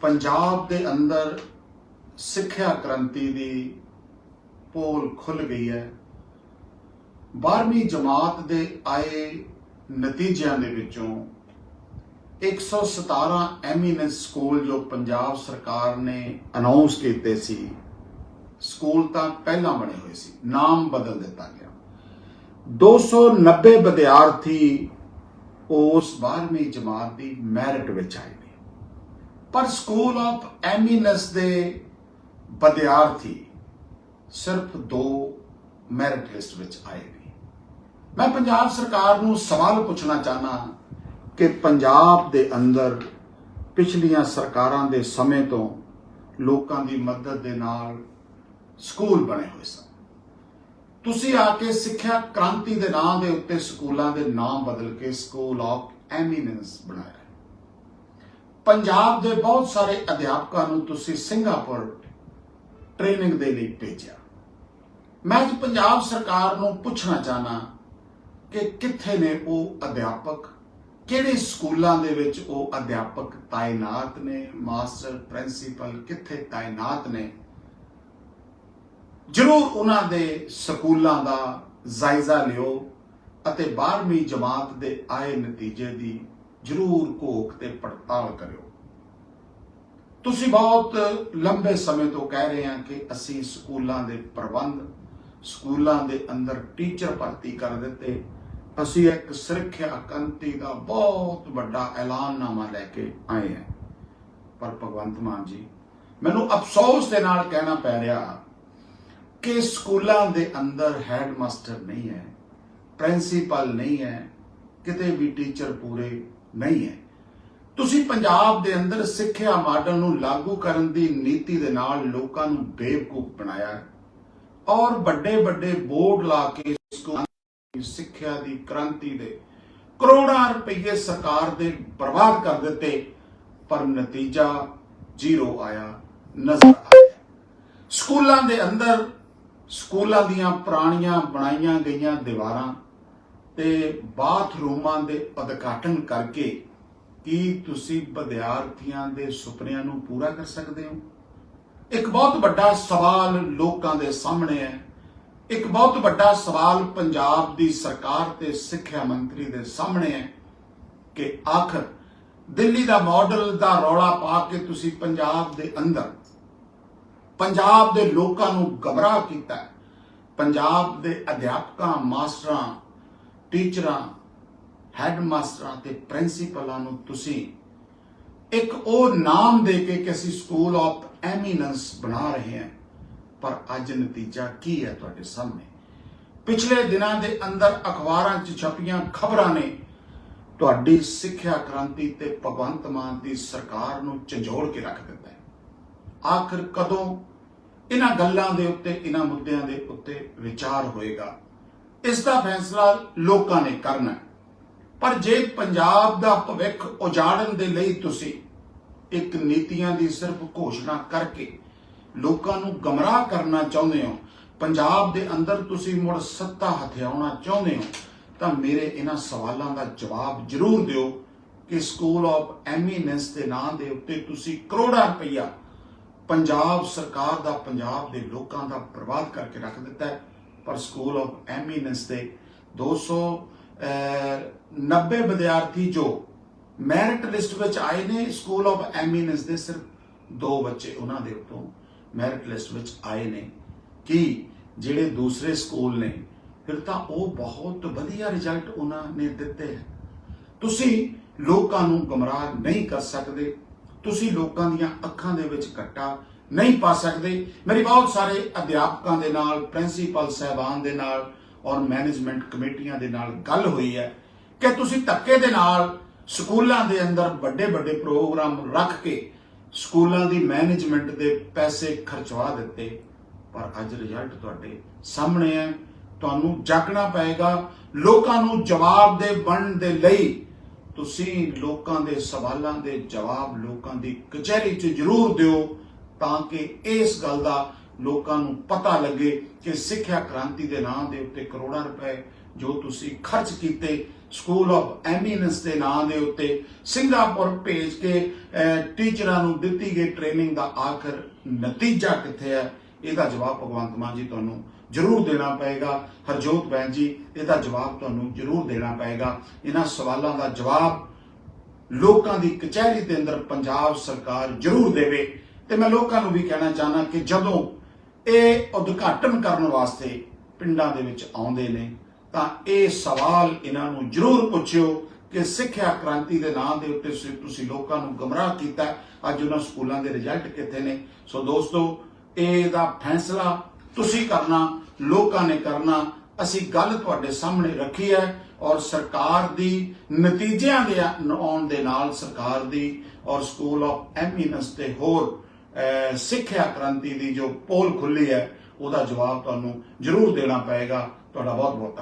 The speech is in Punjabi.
ਪੰਜਾਬ ਦੇ ਅੰਦਰ ਸਿੱਖਿਆ ਕ੍ਰਾਂਤੀ ਦੀ ਪੋਲ ਖੁੱਲ ਗਈ ਹੈ। 12ਵੀਂ ਜਮਾਤ ਦੇ ਆਏ ਨਤੀਜਿਆਂ ਦੇ ਵਿੱਚੋਂ 117 ਐਮੀਨੈਂਸ ਸਕੂਲ ਜੋ ਪੰਜਾਬ ਸਰਕਾਰ ਨੇ ਅਨਾਉਂਸ ਕੀਤੇ ਸੀ, ਸਕੂਲ ਤਾਂ ਪਹਿਲਾਂ ਬਣੇ ਹੋਏ ਸੀ, ਨਾਮ ਬਦਲ ਦਿੱਤਾ ਗਿਆ। 290 ਵਿਦਿਆਰਥੀ ਉਸ 12ਵੀਂ ਜਮਾਤ ਦੀ ਮੈਰਿਟ ਵਿੱਚ ਆਏ। ਪਰ ਸਕੂਲ ਆਫ ਐਮੀਨੈਂਸ ਦੇ ਵਿਦਿਆਰਥੀ ਸਿਰਫ ਦੋ ਮੈਰਿਟ ਲਿਸਟ ਵਿੱਚ ਆਏ ਨੇ। ਮੈਂ ਪੰਜਾਬ ਸਰਕਾਰ ਨੂੰ ਸਵਾਲ ਪੁੱਛਣਾ ਚਾਹਨਾ ਕਿ ਪੰਜਾਬ ਦੇ ਅੰਦਰ ਪਿਛਲੀਆਂ ਸਰਕਾਰਾਂ ਦੇ ਸਮੇਂ ਤੋਂ ਲੋਕਾਂ ਦੀ ਮਦਦ ਦੇ ਨਾਲ ਸਕੂਲ ਬਣੇ ਹੋਏ ਸਨ। ਤੁਸੀਂ ਆ ਕੇ ਸਿੱਖਿਆ ਕ੍ਰਾਂਤੀ ਦੇ ਨਾਂ ਦੇ ਉੱਤੇ ਸਕੂਲਾਂ ਦੇ ਨਾਮ ਬਦਲ ਕੇ ਸਕੂਲ ਆਫ ਐਮੀਨੈਂਸ ਬਣਾਇਆ। ਪੰਜਾਬ ਦੇ ਬਹੁਤ ਸਾਰੇ ਅਧਿਆਪਕਾਂ ਨੂੰ ਤੁਸੀਂ ਸਿੰਗਾਪੁਰ ਟ੍ਰੇਨਿੰਗ ਦੇ ਲਈ ਭੇਜਿਆ। ਮੈਂ ਅੱਜ ਪੰਜਾਬ ਸਰਕਾਰ ਨੂੰ ਪੁੱਛਣਾ ਚਾਹਨਾ ਕਿ ਕਿੱਥੇ ਨੇ ਉਹ ਅਧਿਆਪਕ? ਕਿਹੜੇ ਸਕੂਲਾਂ ਦੇ ਵਿੱਚ ਉਹ ਅਧਿਆਪਕ ਤਾਇਨਾਤ ਨੇ? ਮਾਸਟਰ, ਪ੍ਰਿੰਸੀਪਲ ਕਿੱਥੇ ਤਾਇਨਾਤ ਨੇ? ਜ਼ਰੂਰ ਉਹਨਾਂ ਦੇ ਸਕੂਲਾਂ ਦਾ ਜਾਇਜ਼ਾ ਲਿਓ ਅਤੇ 12ਵੀਂ ਜਮਾਤ ਦੇ ਆਏ ਨਤੀਜੇ ਦੀ ਜ਼ਰੂਰ ਘੋਖ ਤੇ ਪੜਤਾਲ ਕਰਿਓ। ਤੁਸੀਂ ਬਹੁਤ ਲੰਬੇ ਸਮੇਂ ਤੋਂ ਕਹਿ ਰਹੇ ਹਾਂ ਕਿ ਅਸੀਂ ਸਕੂਲਾਂ ਦੇ ਪ੍ਰਬੰਧ, ਸਕੂਲਾਂ ਦੇ ਅੰਦਰ ਟੀਚਰ ਭਰਤੀ ਕਰ ਦਿੱਤੇ। ਅਸੀਂ ਇੱਕ ਸੁਰੱਖਿਆ ਕੰਤੀ ਦਾ ਬਹੁਤ ਵੱਡਾ ਐਲਾਨਨਾਮਾ ਲੈ ਕੇ ਆਏ ਹਾਂ। ਪਰ ਭਗਵੰਤ ਮਾਨ ਜੀ, ਮੈਨੂੰ ਅਫਸੋਸ ਦੇ ਨਾਲ ਕਹਿਣਾ ਪੈ ਰਿਹਾ ਕਿ ਸਕੂਲਾਂ ਦੇ ਅੰਦਰ ਹੈਡਮਾਸਟਰ ਨਹੀਂ ਹੈ, ਪ੍ਰਿੰਸੀਪਲ ਨਹੀਂ ਹੈ, ਕਿਤੇ ਵੀ ਟੀਚਰ ਪੂਰੇ ਨਹੀਂ ਹੈ। ਤੁਸੀਂ ਪੰਜਾਬ ਦੇ ਅੰਦਰ ਸਿੱਖਿਆ ਮਾਡਲ ਨੂੰ ਲਾਗੂ ਕਰਨ ਦੀ ਨੀਤੀ ਦੇ ਨਾਲ ਲੋਕਾਂ ਨੂੰ ਬੇਵਕੂਫ ਬਣਾਇਆ ਔਰ ਵੱਡੇ ਵੱਡੇ ਬੋਰਡ ਲਾ ਕੇ ਸਕੂਲਾਂ ਦੀ ਸਿੱਖਿਆ ਦੀ ਕ੍ਰਾਂਤੀ ਦੇ ਕਰੋੜਾਂ ਰੁਪਏ ਸਰਕਾਰ ਦੇ ਬਰਬਾਦ ਕਰ ਦਿੱਤੇ, ਪਰ ਨਤੀਜਾ ਜ਼ੀਰੋ ਆਇਆ, ਨਜ਼ਰ ਆਇਆ। ਸਕੂਲਾਂ ਦੇ ਅੰਦਰ ਸਕੂਲਾਂ ਦੀਆਂ ਪੁਰਾਣੀਆਂ ਬਣਾਈਆਂ ਗਈਆਂ ਦੀਵਾਰਾਂ ਤੇ ਬਾਥਰੂਮਾਂ ਦੇ ਉਦਘਾਟਨ ਕਰਕੇ ਕੀ ਤੁਸੀਂ ਵਿਦਿਆਰਥੀਆਂ ਦੇ ਸੁਪਨਿਆਂ ਨੂੰ ਪੂਰਾ ਕਰ ਸਕਦੇ ਹੋ? ਇੱਕ ਬਹੁਤ ਵੱਡਾ ਸਵਾਲ ਲੋਕਾਂ ਦੇ ਸਾਹਮਣੇ ਹੈ। ਇੱਕ ਬਹੁਤ ਵੱਡਾ ਸਵਾਲ ਪੰਜਾਬ ਦੀ ਸਰਕਾਰ ਤੇ ਸਿੱਖਿਆ ਮੰਤਰੀ ਦੇ ਸਾਹਮਣੇ ਹੈ ਕਿ ਆਖਰ ਦਿੱਲੀ ਦਾ ਮਾਡਲ ਦਾ ਰੌਲਾ ਪਾ ਕੇ ਤੁਸੀਂ ਪੰਜਾਬ ਦੇ ਅੰਦਰ, ਪੰਜਾਬ ਦੇ ਲੋਕਾਂ ਨੂੰ ਗਮਰਾਹ ਕੀਤਾ ਪੰਜਾਬ ਦੇ ਅਧਿਆਪਕਾਂ, ਮਾਸਟਰਾਂ, ਟੀਚਰਾਂ ਹੈੱਡ ਮਾਸਟਰਾਂ ਤੇ ਪ੍ਰਿੰਸੀਪਲਾਂ ਨੂੰ ਤੁਸੀਂ ਇੱਕ ਉਹ ਨਾਮ ਦੇ ਕੇ ਕਿ ਅਸੀਂ ਸਕੂਲ ਆਫ ਐਮੀਨੈਂਸ ਬਣਾ ਰਹੇ ਹਾਂ ਪਰ ਅੱਜ ਨਤੀਜਾ ਕੀ ਹੈ ਤੁਹਾਡੇ ਸਾਹਮਣੇ? ਪਿਛਲੇ ਦਿਨਾਂ ਦੇ ਅੰਦਰ ਅਖਬਾਰਾਂ 'ਚ ਛਪੀਆਂ ਖਬਰਾਂ ਨੇ ਤੁਹਾਡੀ ਸਿੱਖਿਆ ਕ੍ਰਾਂਤੀ ਤੇ ਭਗਵੰਤ ਮਾਨ ਦੀ ਸਰਕਾਰ ਨੂੰ ਝੰਜੋੜ ਕੇ ਰੱਖ ਦਿੱਤਾ ਹੈ। ਆਖਰ ਕਦੋਂ ਇਹਨਾਂ ਗੱਲਾਂ ਦੇ ਉੱਤੇ, ਇਹਨਾਂ ਮੁੱਦਿਆਂ ਦੇ ਉੱਤੇ ਵਿਚਾਰ ਹੋਏਗਾ? ਇਸ ਦਾ ਫੈਸਲਾ ਲੋਕਾਂ ਨੇ ਕਰਨਾ ਹੈ। ਪਰ ਜੇ ਪੰਜਾਬ ਦਾ ਭਵਿੱਖ ਉਜਾੜਨ ਦੇ ਲਈ ਤੁਸੀਂ ਇੱਕ ਨੀਤੀਆਂ ਦੀ ਸਿਰਫ ਘੋਸ਼ਣਾ ਕਰਕੇ ਲੋਕਾਂ ਨੂੰ ਗਮਰਾਹ ਕਰਨਾ ਚਾਹੁੰਦੇ ਹੋ, ਪੰਜਾਬ ਦੇ ਅੰਦਰ ਤੁਸੀਂ ਮੁੜ ਸੱਤਾ ਹਥਿਆਉਣਾ ਚਾਹੁੰਦੇ ਹੋ, ਤਾਂ ਮੇਰੇ ਇਹਨਾਂ ਸਵਾਲਾਂ ਦਾ ਜਵਾਬ ਜ਼ਰੂਰ ਦਿਓ ਕਿ ਸਕੂਲ ਆਫ ਐਮੀਨੈਂਸ ਦੇ ਨਾਂ ਦੇ ਉੱਤੇ ਤੁਸੀਂ ਕਰੋੜਾਂ ਰੁਪਈਆ ਪੰਜਾਬ ਸਰਕਾਰ ਦਾ, ਪੰਜਾਬ ਦੇ ਲੋਕਾਂ ਦਾ ਬਰਬਾਦ ਕਰਕੇ ਰੱਖ ਦਿੱਤਾ ਪਰ ਸਕੂਲ ਆਫ ਐਮੀਨੈਂਸ ਦੇ 290 ਵਿਦਿਆਰਥੀ ਜੋ ਮੈਰਿਟ ਲਿਸਟ ਵਿੱਚ ਆਏ ਨੇ ਸਕੂਲ ਆਫ ਐਮੀਨੈਂਸ ਦੇ ਸਿਰਫ ਦੋ ਬੱਚੇ ਉਹਨਾਂ ਦੇ ਉੱਤੋਂ ਮੈਰਿਟ ਲਿਸਟ ਵਿੱਚ ਆਏ ਨੇ। ਕਿ ਜਿਹੜੇ ਦੂਸਰੇ ਸਕੂਲ ਨੇ, ਫਿਰ ਤਾਂ ਉਹ ਬਹੁਤ ਵਧੀਆ ਰਿਜ਼ਲਟ ਉਹਨਾਂ ਨੇ ਦਿੱਤੇ ਹੈ। ਤੁਸੀਂ ਲੋਕਾਂ ਨੂੰ ਗਮਰਾਹ ਨਹੀਂ ਕਰ ਸਕਦੇ। ਤੁਸੀਂ ਲੋਕਾਂ ਦੀਆਂ ਅੱਖਾਂ ਦੇ ਵਿੱਚ ਕੱਟਾ ਨਹੀਂ ਪਾ ਸਕਦੇ। ਮੇਰੀ ਬਹੁਤ ਸਾਰੇ ਅਧਿਆਪਕਾਂ ਦੇ ਨਾਲ ਪ੍ਰਿੰਸੀਪਲ ਸਹਿਬਾਨ ਦੇ ਨਾਲ ਔਰ ਮੈਨੇਜਮੈਂਟ ਕਮੇਟੀਆਂ ਦੇ ਨਾਲ ਗੱਲ ਹੋਈ ਹੈ ਕਿ ਤੁਸੀਂ ਧੱਕੇ ਦੇ ਨਾਲ ਸਕੂਲਾਂ ਦੇ ਅੰਦਰ ਵੱਡੇ ਵੱਡੇ ਪ੍ਰੋਗਰਾਮ ਰੱਖ ਕੇ ਸਕੂਲਾਂ ਦੀ ਮੈਨੇਜਮੈਂਟ ਦੇ ਪੈਸੇ ਖਰਚਵਾ ਦਿੱਤੇ। ਪਰ ਅੱਜ ਰਿਜ਼ਲਟ ਤੁਹਾਡੇ ਸਾਹਮਣੇ ਹੈ। ਤੁਹਾਨੂੰ ਜਾਗਣਾ ਪਏਗਾ। ਲੋਕਾਂ ਨੂੰ ਜਵਾਬ ਦੇ ਬਣਨ ਦੇ ਲਈ ਤੁਸੀਂ ਲੋਕਾਂ ਦੇ ਸਵਾਲਾਂ ਦੇ ਜਵਾਬ ਲੋਕਾਂ ਦੀ ਕਚਹਿਰੀ 'ਚ ਜ਼ਰੂਰ ਦਿਓ ਤਾਂ ਕਿ ਇਸ ਗੱਲ ਦਾ ਲੋਕਾਂ ਨੂੰ ਪਤਾ ਲੱਗੇ ਕਿ ਸਿੱਖਿਆ ਕ੍ਰਾਂਤੀ ਦੇ ਨਾਂ ਦੇ ਉੱਤੇ ਕਰੋੜਾਂ ਰੁਪਏ ਜੋ ਤੁਸੀਂ ਖਰਚ ਕੀਤੇ ਸਕੂਲ ਆਫ ਐਮੀਨੈਂਸ ਦੇ ਨਾਂ ਦੇ ਉੱਤੇ ਸਿੰਗਾਪੁਰ ਭੇਜ ਕੇ ਟੀਚਰਾਂ ਨੂੰ ਦਿੱਤੀ ਗਈ ਟ੍ਰੇਨਿੰਗ ਦਾ ਆਖਰ ਨਤੀਜਾ ਕਿੱਥੇ ਹੈ? ਇਹਦਾ ਜਵਾਬ ਭਗਵੰਤ ਮਾਨ ਜੀ ਤੁਹਾਨੂੰ ਜ਼ਰੂਰ ਦੇਣਾ ਪਏਗਾ। ਹਰਜੋਤ ਬੈਨ ਜੀ, ਇਹਦਾ ਜਵਾਬ ਤੁਹਾਨੂੰ ਜ਼ਰੂਰ ਦੇਣਾ ਪਏਗਾ। ਇਹਨਾਂ ਸਵਾਲਾਂ ਦਾ ਜਵਾਬ ਲੋਕਾਂ ਦੀ ਕਚਹਿਰੀ ਦੇ ਅੰਦਰ ਪੰਜਾਬ ਸਰਕਾਰ ਜ਼ਰੂਰ ਦੇਵੇ। ਤੇ ਮੈਂ ਲੋਕਾਂ ਨੂੰ ਵੀ ਕਹਿਣਾ ਚਾਹਨਾ ਕਿ ਜਦੋਂ ਇਹ ਉਦਘਾਟਨ ਕਰਨ ਵਾਸਤੇ ਪਿੰਡਾਂ ਦੇ ਵਿੱਚ ਆਉਂਦੇ ਨੇ। ਤਾਂ ਇਹ ਸਵਾਲ ਇਹਨਾਂ ਨੂੰ ਜ਼ਰੂਰ ਪੁੱਛਿਓ ਕਿ ਸਿੱਖਿਆ ਕ੍ਰਾਂਤੀ ਦੇ ਨਾਂ ਦੇ ਉੱਤੇ ਤੁਸੀਂ- ਲੋਕਾਂ ਨੂੰ ਗਮਰਾਹ ਕੀਤਾ। ਅੱਜ ਉਹਨਾਂ ਸਕੂਲਾਂ ਦੇ ਰਿਜ਼ਲਟ ਕਿੱਥੇ ਨੇ? ਸੋ ਦੋਸਤੋ, ਇਹਦਾ ਫੈਸਲਾ ਤੁਸੀਂ ਕਰਨਾ, ਲੋਕਾਂ ਨੇ ਕਰਨਾ, ਅਸੀਂ ਗੱਲ ਤੁਹਾਡੇ ਸਾਹਮਣੇ ਰੱਖੀ ਹੈ ਔਰ ਸਰਕਾਰ ਦੀ ਨਤੀਜਿਆਂ ਦੇ ਆਉਣ ਦੇ ਨਾਲ ਸਰਕਾਰ ਦੀ ਔਰ ਸਕੂਲ ਆਫ ਐਮੀਨੈਂਸ ਤੇ ਹੋਰ ਸਿੱਖਿਆ ਕ੍ਰਾਂਤੀ ਦੀ ਜੋ ਪੋਲ ਖੁੱਲੀ ਹੈ, ਉਹਦਾ ਜਵਾਬ ਤੁਹਾਨੂੰ ਜ਼ਰੂਰ ਦੇਣਾ ਪਏਗਾ। ਤੁਹਾਡਾ ਬਹੁਤ ਬਹੁਤ